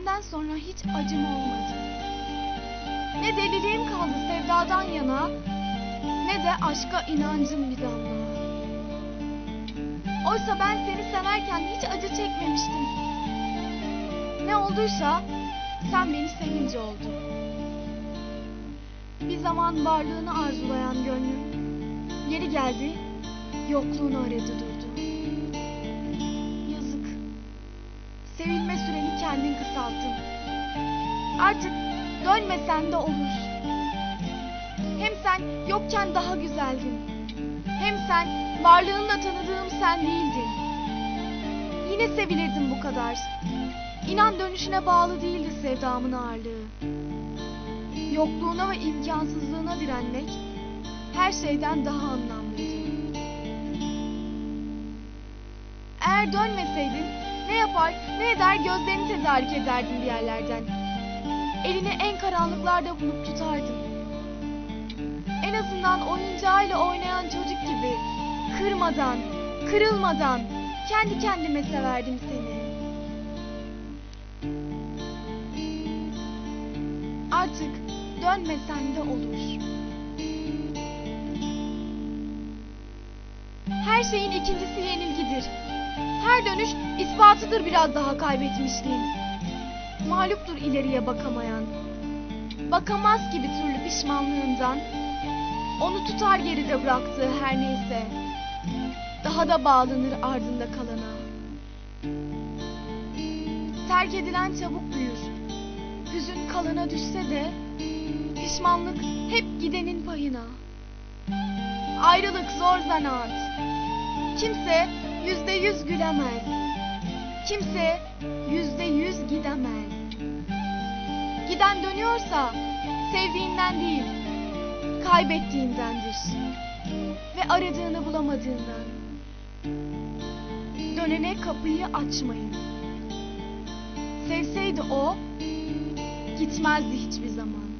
senden sonra hiç acım olmadı. Ne deliliğim kaldı sevdadan yana, ne de aşka inancım bir damla. Oysa ben seni severken hiç acı çekmemiştim. Ne olduysa sen beni sevince oldu. Bir zaman varlığını arzulayan gönlüm, yeri geldi, yokluğunu aradı durdu. Kısalttın. Artık dönmesen de olur. Hem sen yokken daha güzeldin. Hem sen varlığınla tanıdığım sen değildin. Yine sevilirdim bu kadar. İnan dönüşüne bağlı değildi sevdamın ağırlığı. Yokluğuna ve imkansızlığına direnmek her şeyden daha anlamlıydı. Eğer dönmeseydin ne yapar ne eder gözlerini tedarik ederdin bir yerlerden. Elini en karanlıklarda bulup tutardın. En azından oyuncağıyla oynayan çocuk gibi kırmadan, kırılmadan kendi kendime severdim seni. Artık dönmesen de olur. Her şeyin ikincisi yenilgidir. Her dönüş ispatıdır biraz daha kaybetmişliğin. Mağluptur ileriye bakamayan. Bakamaz gibi türlü pişmanlığından. Onu tutar geride bıraktığı her neyse. Daha da bağlanır ardında kalana. Terk edilen çabuk büyür. Hüzün kalana düşse de pişmanlık hep gidenin payına. Ayrılık zor zanaat. Kimse yüzde yüz gülemez. Kimse yüzde yüz gidemez. Giden dönüyorsa sevdiğinden değil, kaybettiğindendir. Ve aradığını bulamadığından. Dönene kapıyı açmayın. Sevseydi o, gitmezdi hiçbir zaman.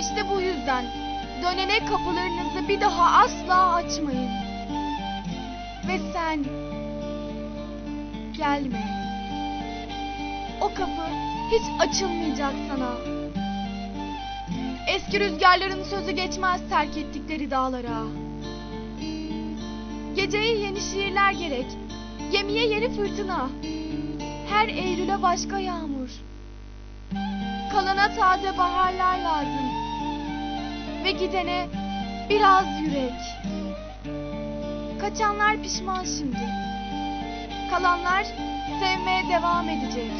İşte bu yüzden dönene kapılarınızı bir daha asla açmayın. Ve sen gelme. O kapı hiç açılmayacak sana. Eski rüzgarların sözü geçmez terk ettikleri dağlara. Geceye yeni şiirler gerek. Gemiye yeni fırtına. Her Eylül'e başka yağmur. Kalana taze baharlar lazım. Ve gidene biraz yürek. Kaçanlar pişman şimdi. Kalanlar sevmeye devam edecek.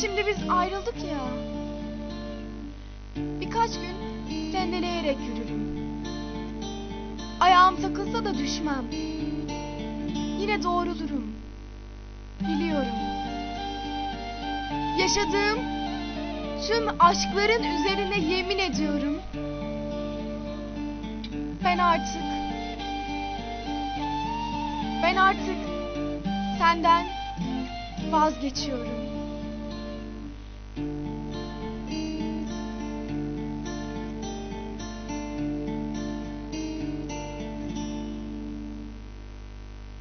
Şimdi biz ayrıldık ya. Birkaç gün sendeleyerek yürürüm. Ayağım takılsa da düşmem. Yine doğrulurum. Biliyorum. Yaşadığım tüm aşkların üzerine yemin ediyorum. Ben artık ben artık senden vazgeçiyorum.